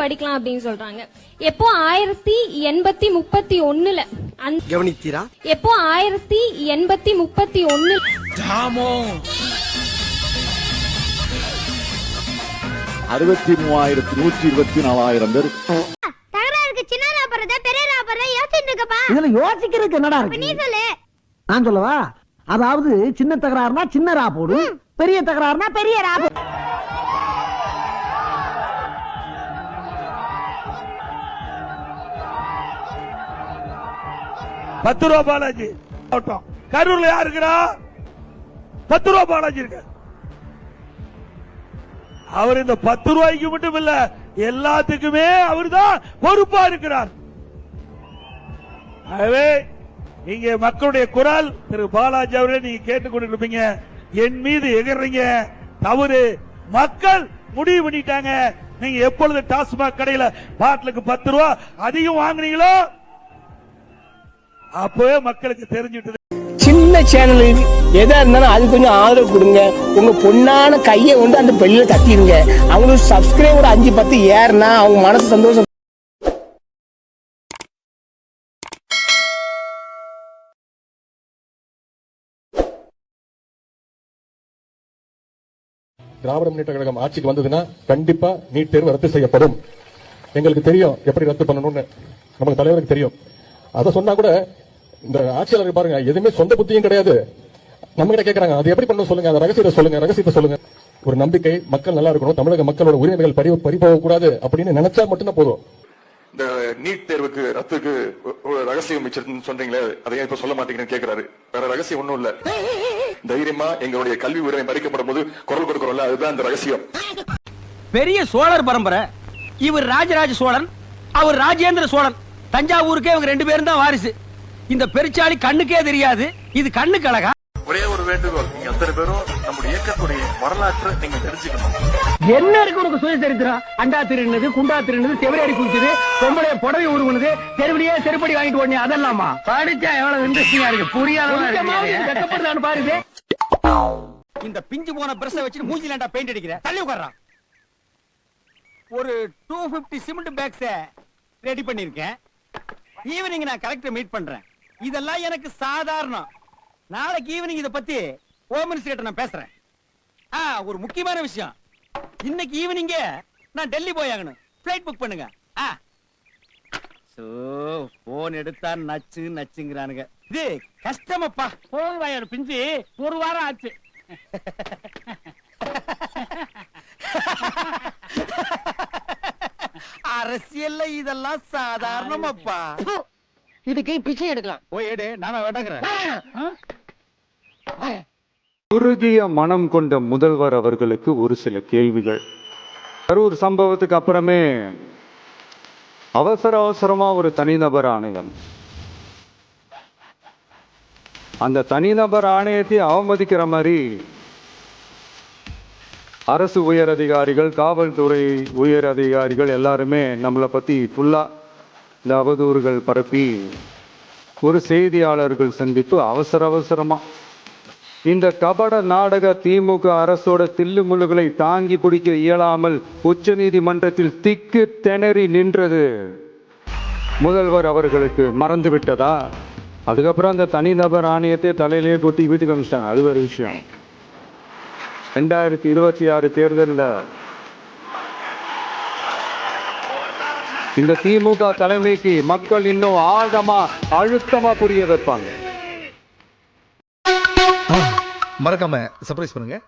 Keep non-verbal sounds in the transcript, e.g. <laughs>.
படிக்கலாம் அப்படின்னு சொல்றாங்க. எப்போ ஆயிரத்தி எண்பத்தி முப்பத்தி ஒண்ணுல கவனித்தீரா? எப்போ ஆயிரத்தி எண்பத்தி முப்பத்தி ஒண்ணு அறுபத்தி மூவாயிரத்தி நூற்றி இருபத்தி நாலாயிரம் பேர். தகராறுக்கு சின்ன ராப்பறத பெரிய ராப்பறத யோசிச்சுட்டு இருக்கப்பா. இதுல யோசிக்கிறதுக்கு என்னடா நீ இருக்கு? சொல்லு. நான் சொல்லவா? அதாவது சின்ன தகராறுனா சின்ன ரா போடும் பெரிய தகராறுனா பெரிய ரா போடும் பத்து ரூபா பாலாஜி. ஆகட்டும். கரூர்ல யாரு இருக்கிறா பத்து ரூபா பாலாஜி இருக்க அவர் இந்த பத்து ரூபாய்க்கு மட்டும் இல்ல எல்லாத்துக்குமே அவர்தான் பொறுப்பா இருக்கிறார். ஆகவே இங்கே மக்களுடைய குரல் திரு பாலாஜி அவரே நீங்க கேட்டுக்கொண்டிருப்பீங்க என் மீது எகிறீங்க. தவறு. மக்கள் முடிவு பண்ணிட்டாங்க. நீங்க எப்பொழுது டாஸ்மாக் கடையில பாட்டிலுக்கு பத்து ரூபா அதிகம் வாங்குனீங்களோ அப்பவே மக்களுக்கு தெரிஞ்சுட்டு சின்ன சேனல் எதா இருந்தாலும் அது கொஞ்சம் ஆதரவு கொடுங்க. உங்க பொண்ணான கையை வந்து அந்த பெல்ல தட்டிடுங்க. அவங்களுக்கு சப்ஸ்கிரைபர் அஞ்சு பத்து ஏறுனா அவங்க மனசு சந்தோஷம். திராவிட முன்னேற்ற கழகம் ஆட்சிக்கு வந்ததுன்னா கண்டிப்பா நீட் தேர்வு ரத்து செய்யப்படும். எங்களுக்கு தெரியும் எப்படி ரத்து பண்ணணும்னு. நமக்கு தலைவருக்கு தெரியும். அதை சொன்னா கூட இந்த ஆட்சியாளர்கள் பாருங்க எதுவுமே சொந்த புத்தியும் கிடையாது. நம்ம கிட்ட கேக்குறாங்க அது எப்படி பண்ணணும் சொல்லுங்க அந்த ரகசியத்தை சொல்லுங்க ரகசியத்தை சொல்லுங்க. ஒரு நம்பிக்கை மக்கள் நல்லா இருக்கணும் தமிழக மக்களோட உரிமைகள் பறி பறிபோக கூடாது அப்படின்னு நினைச்சா மட்டும்தான் போதும். இந்த நீட் தேர்வுக்கு ரத்துக்கு ஒரு ரகசியம் வச்சிருக்குன்னு சொல்றீங்களே அதை ஏன் இப்ப சொல்ல மாட்டீங்கன்னு கேக்குறாரு. வேற ரகசியம் ஒண்ணும் இல்ல. தைரியமா எங்களுடைய கல்வி உரிமை பறிக்கப்படும் போது குரல் கொடுக்கறோம்ல அதுதான் அந்த ரகசியம். பெரிய சோழர் பரம்பரை இவர் ராஜராஜ சோழன் அவர் ராஜேந்திர சோழன். தஞ்சாவூருக்கே இவங்க ரெண்டு பேரும் தான் வாரிசு. இந்த பெருச்சாளி கண்ணுக்கே தெரியாது. இது கண்ணுக்கு அழகா? ஒரே ஒரு வேண்டுகோள். நீங்க அத்தனை பேரும் நம்முடைய இயக்கத்துடைய வரலாற்றை நீங்க தெரிஞ்சுக்கணும். என்ன இருக்கு உனக்கு சுயசரித்திரம் அண்டா திருநது குண்டா திருநது செவரேறி குளிச்சது பொம்பளை புடவை உருவனது தெருவிலேயே செருப்படி வாங்கிட்டு ஓடனே அதெல்லாமா? படிச்சா எவ்வளவு இன்ட்ரெஸ்டிங்கா இருக்கு. புரியாத பாருது இந்த பிஞ்சு போன பிரஷ வச்சு மூஞ்சிலாண்டா பெயிண்ட் அடிக்கிற? தள்ளி உட்கார்றான் ஒரு two fifty cement bags ready பண்ணிருக்கேன் ஈவினிங் நான் கலெக்டர் மீட் பண்றேன். இதெல்லாம் எனக்கு சாதாரணம். நாளைக்கு ஈவினிங் இத பத்தி ஹோம் மினிஸ்டர் நான் பேசுறேன். ஆ ஒரு முக்கியமான விஷயம். இன்னைக்கு ஈவினிங்க நான் டெல்லி போய் ஆகணும். ஃபிளைட் புக் பண்ணுங்க. ஆ. சோ போன் எடுத்தா நச்சு நச்சுங்கிறானுங்க. இது கஷ்டமப்பா போன் வாயோட பிஞ்சு ஒரு வாரம் ஆச்சு. <laughs> அரசியல்ல இதெல்லாம் சாதாரணமாப்பா. இதுக்கு பிச்சை எடுக்கலாம்? போய் எடு நாம வேண்டாங்கிறேன் குறுகிய மனம் கொண்ட முதல்வர் அவர்களுக்கு ஒரு சில கேள்விகள். கரூர் சம்பவத்துக்கு அப்புறமே அவசர அவசரமா ஒரு தனிநபர் ஆணையம். அந்த தனிநபர் ஆணையத்தை அவமதிக்கிற மாதிரி அரசு உயர் அதிகாரிகள் காவல்துறை உயர் அதிகாரிகள் எல்லாருமே நம்மளை பற்றி ஃபுல்லாக இந்த அவதூறுகள் பரப்பி ஒரு செய்தியாளர்கள் சந்திப்பு அவசர அவசரமாக இந்த கபட நாடக திமுக அரசோட தில்லுமுள்ளுகளை தாங்கி பிடிக்க இயலாமல் உச்ச நீதிமன்றத்தில் திக்கு திணறி நின்றது. முதல்வர் அவர்களுக்கு மறந்து விட்டதா அதுக்கப்புறம் அந்த தனிநபர் ஆணையத்தை தலையிலேயே கொட்டி வீட்டுக்கு அனுப்பிச்சிட்டாங்க. அது ஒரு விஷயம். ரெண்டாயிரத்தி இருபத்தி ஆறு தேர்தலில் இந்த திமுக தலைமைக்கு மக்கள் இன்னும் ஆழமா அழுத்தமா புரிய வைப்பாங்க. மறக்காம சர்ப்ரைஸ் பண்ணுங்க.